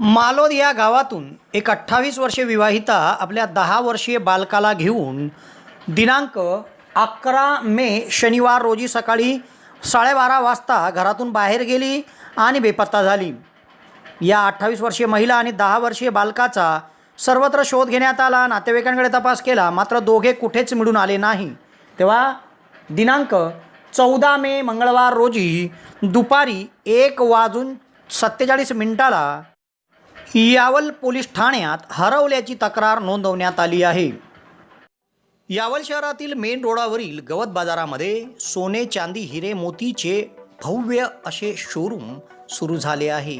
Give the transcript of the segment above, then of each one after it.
मालोद या गावातून एक अठ्ठावीस वर्षीय विवाहिता आपल्या दहा वर्षीय बालकाला घेऊन दिनांक अकरा मे शनिवार रोजी सकाळी साडेबारा वाजता घरातून बाहेर गेली आणि बेपत्ता झाली. या अठ्ठावीस वर्षीय महिला आणि दहा वर्षीय बालकाचा सर्वत्र शोध घेण्यात आला नातेवाईकांकडे तपास केला मात्र दोघे कुठेच मिळून आले नाही. तेव्हा दिनांक चौदा मे मंगळवार रोजी दुपारी एक वाजून सत्तेचाळीस मिनिटाला यावल पोलीस ठाण्यात हरवल्याची तक्रार नोंदवण्यात आली आहे. यावल शहरातील मेन रोडावरील गवत बाजारामध्ये सोने चांदी हिरे मोतीचे भव्य असे शोरूम सुरू झाले आहे.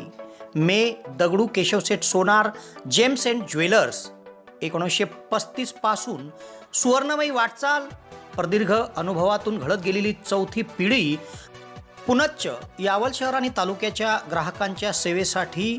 मे Dagdu Keshavseth Sonar gems and jewellers एकोणीसशे पस्तीसपासून सुवर्णमयी वाटचाल प्रदीर्घ अनुभवातून घडत गेलेली चौथी पिढी पुनच्च यावल शहर आणि तालुक्याच्या ग्राहकांच्या सेवेसाठी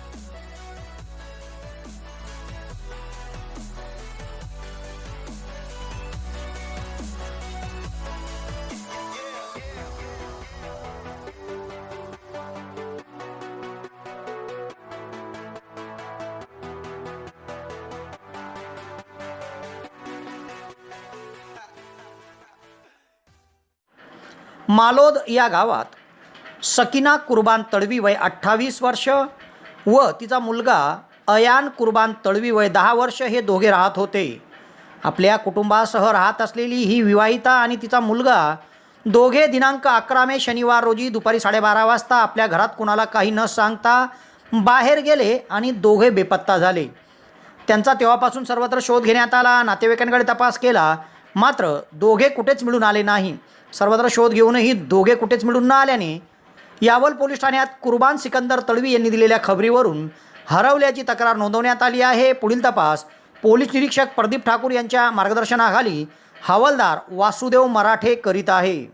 मालोद या गावात सकिना कुर्बान तळवी वय अठ्ठावीस वर्ष व तिचा मुलगा अयान कुर्बान तळवी वय दहा वर्ष हे दोघे राहत होते. आपल्या कुटुंबासह राहत असलेली ही विवाहिता आणि तिचा मुलगा दोघे दिनांक अकरा मे शनिवार रोजी दुपारी साडेबारा वाजता आपल्या घरात कुणाला काही न सांगता बाहेर गेले आणि दोघे बेपत्ता झाले. त्यांचा तेव्हापासून सर्वत्र शोध घेण्यात आला नातेवाईकांकडे तपास केला मात्र दोघे कुठेच मिळून आले नाही. सर्वत्र शोध घेऊनही दोघे कुठेच मिळून न आल्याने यावल पोलीस ठाण्यात कुर्बान सिकंदर तळवी यांनी दिलेल्या खबरीवरून हरवल्याची तक्रार नोंदवण्यात आली आहे. पुढील तपास पोलीस निरीक्षक प्रदीप ठाकूर यांच्या मार्गदर्शनाखाली हवालदार वासुदेव मराठे करीत आहे.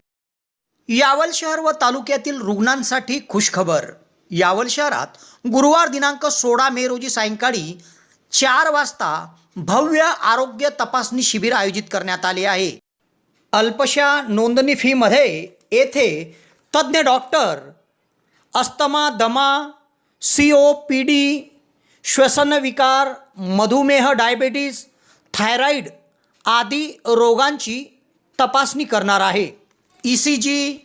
यावल शहर व तालुक्यातील रुग्णांसाठी खुशखबर. यावल शहरात गुरुवार दिनांक सोळा मे रोजी सायंकाळी चार वाजता भव्य आरोग्य तपासणी शिबिर आयोजित करण्यात आले आहे. अल्पशा नोंदणी फीमध्ये येथे तज्ज्ञ डॉक्टर अस्तमा दमा सी ओ पी डी श्वसनविकार मधुमेह डायबेटीस थायरॉईड आदी रोगांची तपासणी करणार आहे. E C G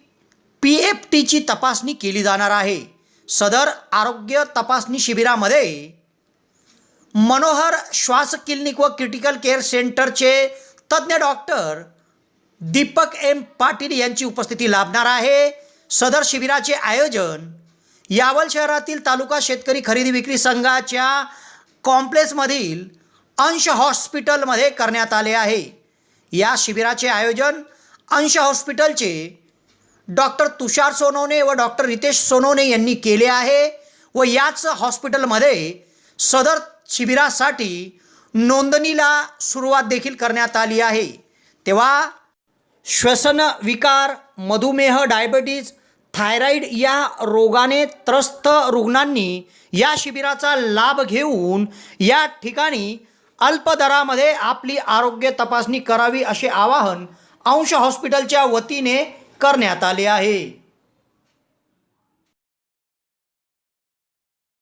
P F टीची तपासणी केली जाणार आहे. सदर आरोग्य तपासणी शिबिरामध्ये मनोहर श्वास क्लिनिक व क्रिटिकल केअर सेंटरचे तज्ज्ञ डॉक्टर दीपक एम पाटील यांची उपस्थिती लाभणार आहे. सदर शिबिराचे आयोजन यावल शहरातील तालुका शेतकरी खरेदी विक्री संघाच्या कॉम्प्लेक्समधील अंश हॉस्पिटलमध्ये करण्यात आले आहे. या शिबिराचे आयोजन अंश हॉस्पिटलचे डॉक्टर तुषार सोनवणे व डॉक्टर रितेश सोनवणे यांनी केले आहे व याच हॉस्पिटलमध्ये सदर शिबिरासाठी नोंदणीला सुरुवात देखील करण्यात आली आहे. तेव्हा श्वसन विकार मधुमेह डायबिटीज थायरॉईड या रोगाने त्रस्त रुग्णांनी या शिबिराचा लाभ घेऊन या ठिकाणी अल्प दरामध्ये आपली आरोग्य तपासणी करावी असे आवाहन अंश हॉस्पिटलच्या वतीने करण्यात आले आहे.